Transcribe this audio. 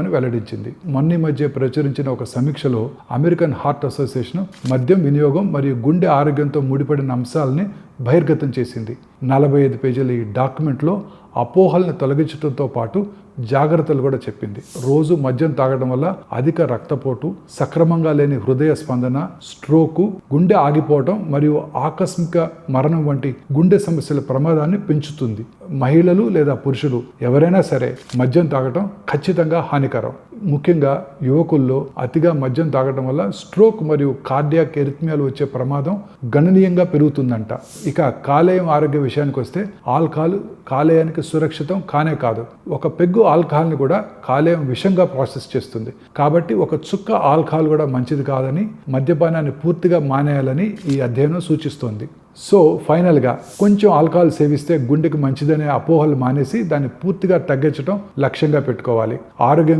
అని వెల్లడించింది. మొన్న మధ్య ప్రచురించిన ఒక సమీక్షలో అమెరికన్ హార్ట్ అసోసియేషన్ మద్యం వినియోగం మరియు గుండె ఆరోగ్యంతో ముడిపడిన అంశాలని బహిర్గతం చేసింది. నలభై ఐదు పేజీల ఈ డాక్యుమెంట్లో అపోహల్ని తొలగించడంతో పాటు జాగ్రత్తలు కూడా చెప్పింది. రోజు మద్యం తాగడం వల్ల అధిక రక్తపోటు సక్రమంగా లేని హృదయ స్పందన స్ట్రోకు గుండె ఆగిపోవడం మరియు ఆకస్మిక మరణం వంటి గుండె సమస్యల ప్రమాదాన్ని పెంచుతుంది. మహిళలు లేదా పురుషులు ఎవరైనా సరే మద్యం తాగటం ఖచ్చితంగా హానికరం. ముఖ్యంగా యువకుల్లో అతిగా మద్యం తాగడం వల్ల స్ట్రోక్ మరియు కార్డియాక్ ఎరిత్మియాలు వచ్చే ప్రమాదం గణనీయంగా పెరుగుతుందంట. ఇక కాలేయం ఆరోగ్య విషయానికి వస్తే ఆల్కహాల్ కాలేయానికి సురక్షితం కానే కాదు. ఒక పెగ్గు ఆల్కహాల్ని కూడా కాలేయం విషంగా ప్రాసెస్ చేస్తుంది. కాబట్టి ఒక చుక్క ఆల్కహాల్ కూడా మంచిది కాదని మద్యపానాన్ని పూర్తిగా మానేయాలని ఈ అధ్యయనం సూచిస్తోంది. సో ఫైనల్గా కొంచెం ఆల్కహాల్ సేవిస్తే గుండెకి మంచిదనే అపోహలు మానేసి దాన్ని పూర్తిగా తగ్గించడం లక్ష్యంగా పెట్టుకోవాలి. ఆరోగ్యంగా